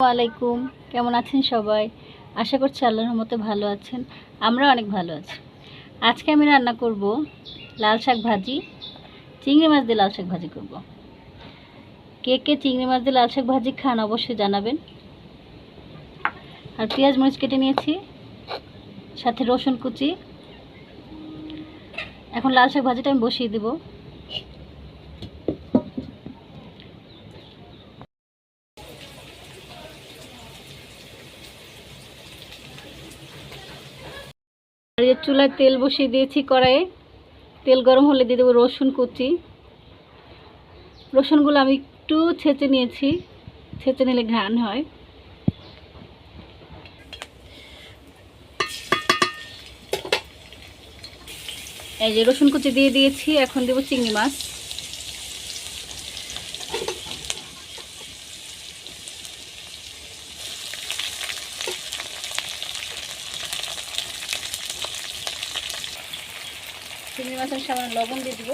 আলাইকুম কেমন আছেন সবাই? আশা করছি আল্লাহর মতো ভালো আছেন আমরা অনেক ভালো আছি। আজকে আমি রান্না করব লাল শাক ভাজি, চিংড়ি মাছ দিয়ে লাল শাক ভাজি করব। কে কে চিংড়ি মাছ দিয়ে লাল শাক ভাজি খান অবশ্যই জানাবেন। আর পেঁয়াজ মরিচ কেটে নিয়েছি, সাথে রসুন কুচি। এখন লাল শাক ভাজিটা আমি বসিয়ে দেবো। আর এর চুলায় তেল বসিয়ে দিয়েছি কড়াইয়ে। তেল গরম হলে দিয়ে দেবো রসুন কুচি। রসুনগুলো আমি একটু ছেঁচে নিয়েছি। ছেঁচে নিলে ঘ্রাণ হয়। এই যে রসুন কুচি দিয়ে দিয়েছি, এখন দেবো চিংড়ি মাছ। চিংড়ি মাছের সামনে লবণ দিয়ে দিব।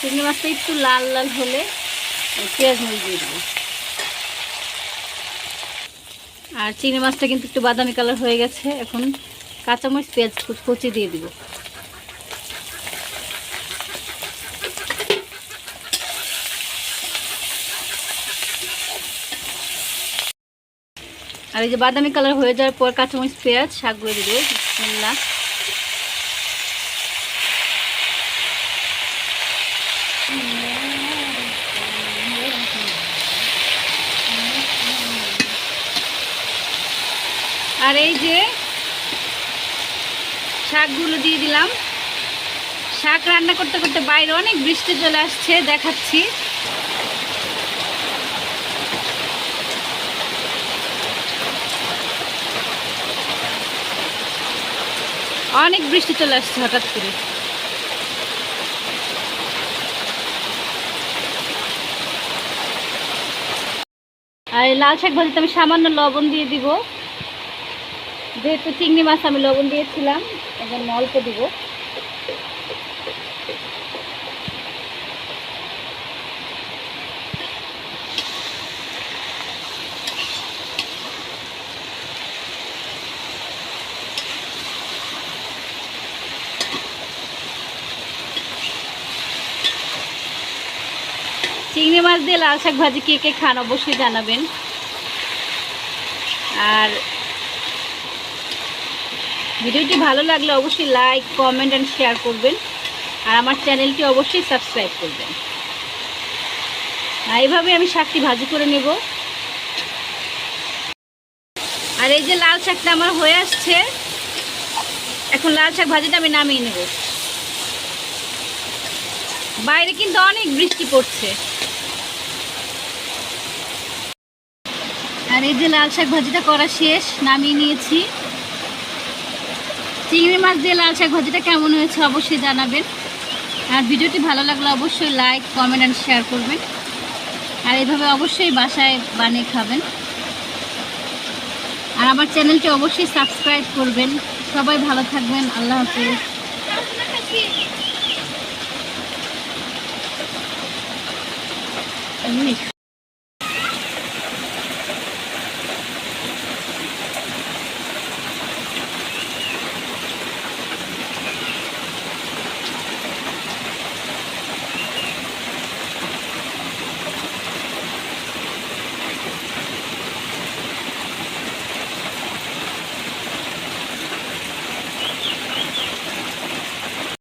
চিংড়ি মাছটা একটু লাল লাল হলে পেঁয়াজ মরিচ দিয়ে দেবো। আর চিংড়ি মাছটা কিন্তু একটু বাদামি কালার হয়ে গেছে, এখন কাঁচামরিচ, পেঁয়াজ কুচি দিয়ে দিব। আর এই যে বাদামি কালার হয়ে যাওয়ার পর কাঁচামরিচ, পেঁয়াজ শাকগুলো দিয়ে দেবো। বিসমিল্লাহ। আর এই যে শাকগুলো দিয়ে দিলাম। শাক রান্না করতে করতে বাইরে অনেক বৃষ্টি চলে আসছে, দেখাচ্ছি। অনেক বৃষ্টি চলে আসছে হঠাৎ করে। আর লাল শাক ভাজিতে আমি সামান্য লবণ দিয়ে দিব। যেহেতু চিংড়ি মাছ আমি লবণ দিয়েছিলাম এখন অল্প দিব। চিংড়ি মাছ দিয়ে লাল শাক ভাজি কে কে খান অবশ্যই জানাবেন। আর ভিডিওটি ভালো লাগলে অবশ্যই লাইক, কমেন্ট অ্যান্ড শেয়ার করবেন। আর আমার চ্যানেলটি অবশ্যই সাবস্ক্রাইব করবেন। আর এইভাবে আমি শাকটি ভাজি করে নেব। আর এই যে লাল শাকটা আমার হয়ে আসছে, এখন লাল শাক ভাজিটা আমি নামিয়ে নেব। বাইরে কিন্তু অনেক বৃষ্টি পড়ছে। আর এই যে লাল শাক ভাজিটা করা শেষ, নামিয়ে নিয়েছি। চিংড়ি মাছ দিয়ে লাল শাক ভাজিটা কেমন হয়েছে অবশ্যই জানাবেন। আর ভিডিওটি ভালো লাগলে অবশ্যই লাইক কমেন্ট অ্যান্ড শেয়ার করবেন। আর এইভাবে অবশ্যই বাসায় বানিয়ে খাবেন। আর আমার চ্যানেলটি অবশ্যই সাবস্ক্রাইব করবেন। সবাই ভালো থাকবেন। আল্লাহ হাফিজ।